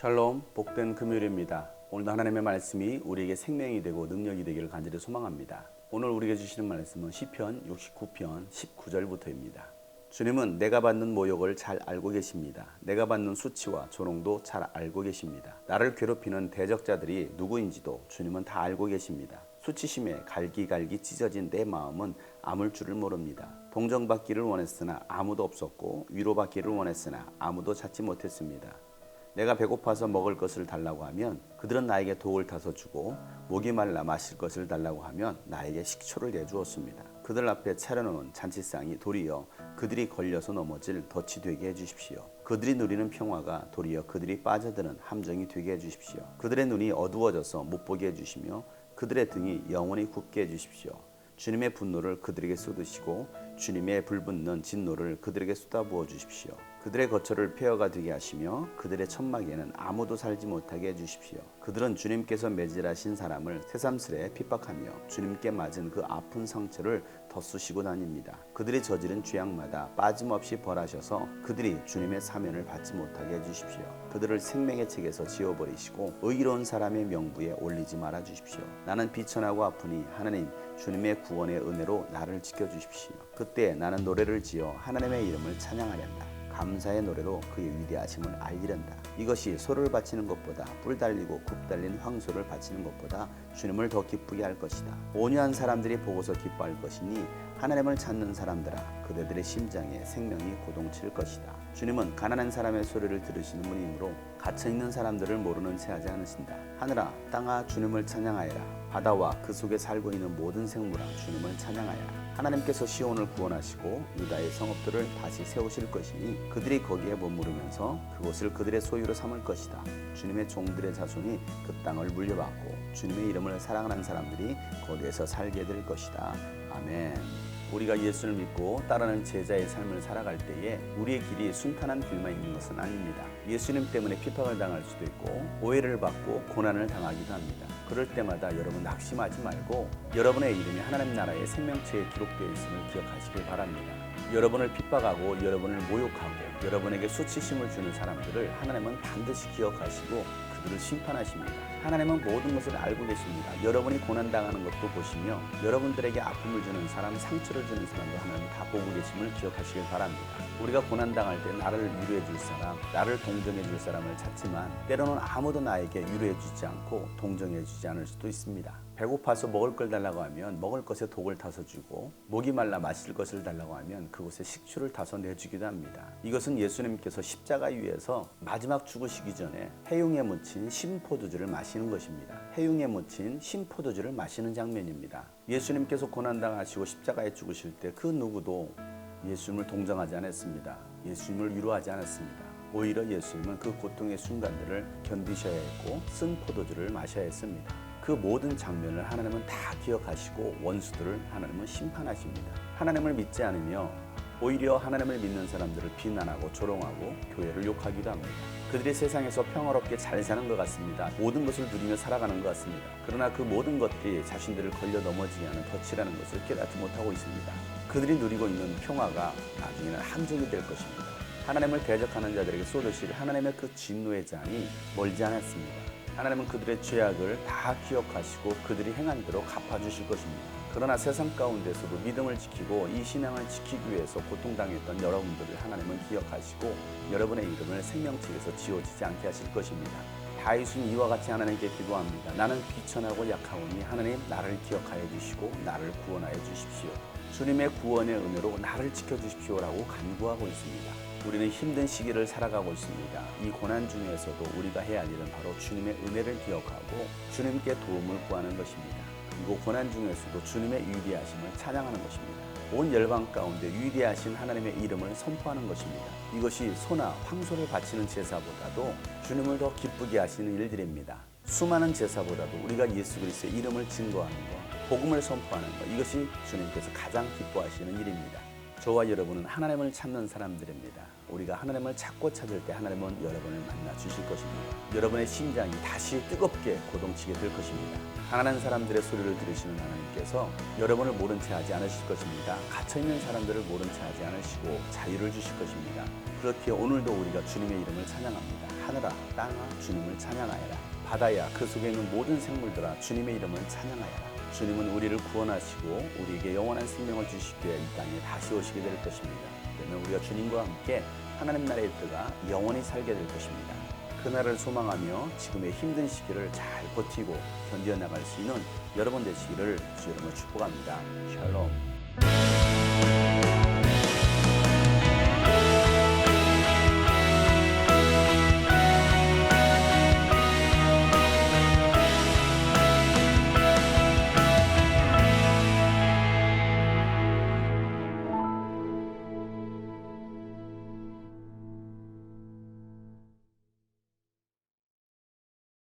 샬롬 복된 금요일입니다. 오늘도 하나님의 말씀이 우리에게 생명이 되고 능력이 되기를 간절히 소망합니다. 오늘 우리에게 주시는 말씀은 시편 69편 19절부터입니다. 주님은 내가 받는 모욕을 잘 알고 계십니다. 내가 받는 수치와 조롱도 잘 알고 계십니다. 나를 괴롭히는 대적자들이 누구인지도 주님은 다 알고 계십니다. 수치심에 갈기갈기 찢어진 내 마음은 아물 줄을 모릅니다. 동정받기를 원했으나 아무도 없었고 위로받기를 원했으나 아무도 찾지 못했습니다. 내가 배고파서 먹을 것을 달라고 하면 그들은 나에게 독을 타서 주고 목이 말라 마실 것을 달라고 하면 나에게 식초를 내주었습니다. 그들 앞에 차려놓은 잔치상이 도리어 그들이 걸려서 넘어질 덫이 되게 해주십시오. 그들이 누리는 평화가 도리어 그들이 빠져드는 함정이 되게 해주십시오. 그들의 눈이 어두워져서 못 보게 해주시며 그들의 등이 영원히 굳게 해주십시오. 주님의 분노를 그들에게 쏟으시고 주님의 불붙는 진노를 그들에게 쏟아부어 주십시오. 그들의 거처를 폐허가 되게 하시며 그들의 천막에는 아무도 살지 못하게 해주십시오. 그들은 주님께서 매질하신 사람을 새삼스레 핍박하며 주님께 맞은 그 아픈 상처를 덧쑤시고 다닙니다. 그들이 저지른 죄악마다 빠짐없이 벌하셔서 그들이 주님의 사면을 받지 못하게 해주십시오. 그들을 생명의 책에서 지워버리시고 의로운 사람의 명부에 올리지 말아 주십시오. 나는 비천하고 아프니 하나님 주님의 구원의 은혜로 나를 지켜주십시오. 그때 나는 노래를 지어 하나님의 이름을 찬양하련다. 감사의 노래로 그의 위대하심을 알리련다. 이것이 소를 바치는 것보다 뿔 달리고 굽 달린 황소를 바치는 것보다 주님을 더 기쁘게 할 것이다. 온유한 사람들이 보고서 기뻐할 것이니 하나님을 찾는 사람들아 그대들의 심장에 생명이 고동칠 것이다. 주님은 가난한 사람의 소리를 들으시는 분이므로 갇혀 있는 사람들을 모르는 채 하지 않으신다. 하늘아 땅아 주님을 찬양하여라. 바다와 그 속에 살고 있는 모든 생물아 주님을 찬양하여라. 하나님께서 시온을 구원하시고 유다의 성읍들을 다시 세우실 것이니 그들이 거기에 머무르면서 그곳을 그들의 소유로 삼을 것이다. 주님의 종들의 자손이 그 땅을 물려받고 주님의 이름을 사랑하는 사람들이 거기에서 살게 될 것이다. 아멘. 우리가 예수를 믿고 따르는 제자의 삶을 살아갈 때에 우리의 길이 순탄한 길만 있는 것은 아닙니다. 예수님 때문에 핍박을 당할 수도 있고 오해를 받고 고난을 당하기도 합니다. 그럴 때마다 여러분 낙심하지 말고 여러분의 이름이 하나님 나라의 생명체에 기록되어 있음을 기억하시길 바랍니다. 여러분을 핍박하고 여러분을 모욕하고 여러분에게 수치심을 주는 사람들을 하나님은 반드시 기억하시고 그들을 심판하십니다. 하나님은 모든 것을 알고 계십니다. 여러분이 고난당하는 것도 보시며 여러분들에게 아픔을 주는 사람, 상처를 주는 사람도 하나님 다 보고 계심을 기억하시길 바랍니다. 우리가 고난당할 때 나를 위로해 줄 사람, 나를 동정해 줄 사람을 찾지만 때로는 아무도 나에게 위로해 주지 않고 동정해 주지 않을 수도 있습니다. 배고파서 먹을 걸 달라고 하면 먹을 것에 독을 타서 주고 목이 말라 마실 것을 달라고 하면 그곳에 식초를 타서 내주기도 합니다. 이것은 예수님께서 십자가 위에서 마지막 죽으시기 전에 해용에 묻힌 신포도주를 마시 는 것입니다. 해용에 묻힌 신포도주를 마시는 장면입니다. 예수님께서 고난당하시고 십자가에 죽으실 때 그 누구도 예수님을 동정하지 않았습니다. 예수님을 위로하지 않았습니다. 오히려 예수님은 그 고통의 순간들을 견디셔야 했고 쓴 포도주를 마셔야 했습니다. 그 모든 장면을 하나님은 다 기억하시고 원수들을 하나님은 심판하십니다. 하나님을 믿지 않으며 오히려 하나님을 믿는 사람들을 비난하고 조롱하고 교회를 욕하기도 합니다. 그들이 세상에서 평화롭게 잘 사는 것 같습니다. 모든 것을 누리며 살아가는 것 같습니다. 그러나 그 모든 것들이 자신들을 걸려 넘어지게 하는 덫이라는 것을 깨닫지 못하고 있습니다. 그들이 누리고 있는 평화가 나중에는 함정이 될 것입니다. 하나님을 대적하는 자들에게 쏟으실 하나님의 그 진노의 잔이 멀지 않았습니다. 하나님은 그들의 죄악을 다 기억하시고 그들이 행한 대로 갚아주실 것입니다. 그러나 세상 가운데서도 믿음을 지키고 이 신앙을 지키기 위해서 고통당했던 여러분들을 하나님은 기억하시고 여러분의 이름을 생명책에서 지워지지 않게 하실 것입니다. 다윗은 이와 같이 하나님께 기도합니다. 나는 비천하고 약하오니 하나님 나를 기억하여 주시고 나를 구원하여 주십시오. 주님의 구원의 은혜로 나를 지켜주십시오라고 간구하고 있습니다. 우리는 힘든 시기를 살아가고 있습니다. 이 고난 중에서도 우리가 해야 할 일은 바로 주님의 은혜를 기억하고 주님께 도움을 구하는 것입니다. 그리고 고난 중에서도 주님의 위대하심을 찬양하는 것입니다. 온 열방 가운데 위대하신 하나님의 이름을 선포하는 것입니다. 이것이 소나 황소를 바치는 제사보다도 주님을 더 기쁘게 하시는 일들입니다. 수많은 제사보다도 우리가 예수 그리스도의 이름을 증거하는 것, 복음을 선포하는 것, 이것이 주님께서 가장 기뻐하시는 일입니다. 저와 여러분은 하나님을 찾는 사람들입니다. 우리가 하나님을 찾고 찾을 때 하나님은 여러분을 만나 주실 것입니다. 여러분의 심장이 다시 뜨겁게 고동치게 될 것입니다. 가난한 사람들의 소리를 들으시는 하나님께서 여러분을 모른 채 하지 않으실 것입니다. 갇혀 있는 사람들을 모른 채 하지 않으시고 자유를 주실 것입니다. 그렇게 오늘도 우리가 주님의 이름을 찬양합니다. 하늘아, 땅아, 주님을 찬양하여라. 바다야, 그 속에 있는 모든 생물들아, 주님의 이름을 찬양하여라. 주님은 우리를 구원하시고 우리에게 영원한 생명을 주시기 위해 이 땅에 다시 오시게 될 것입니다. 그러면 우리가 주님과 함께 하나님 나라의 뜻가 영원히 살게 될 것입니다. 그날을 소망하며 지금의 힘든 시기를 잘 버티고 견뎌 나갈 수 있는 여러분 되시기를 주 여러분 축복합니다. 샬롬.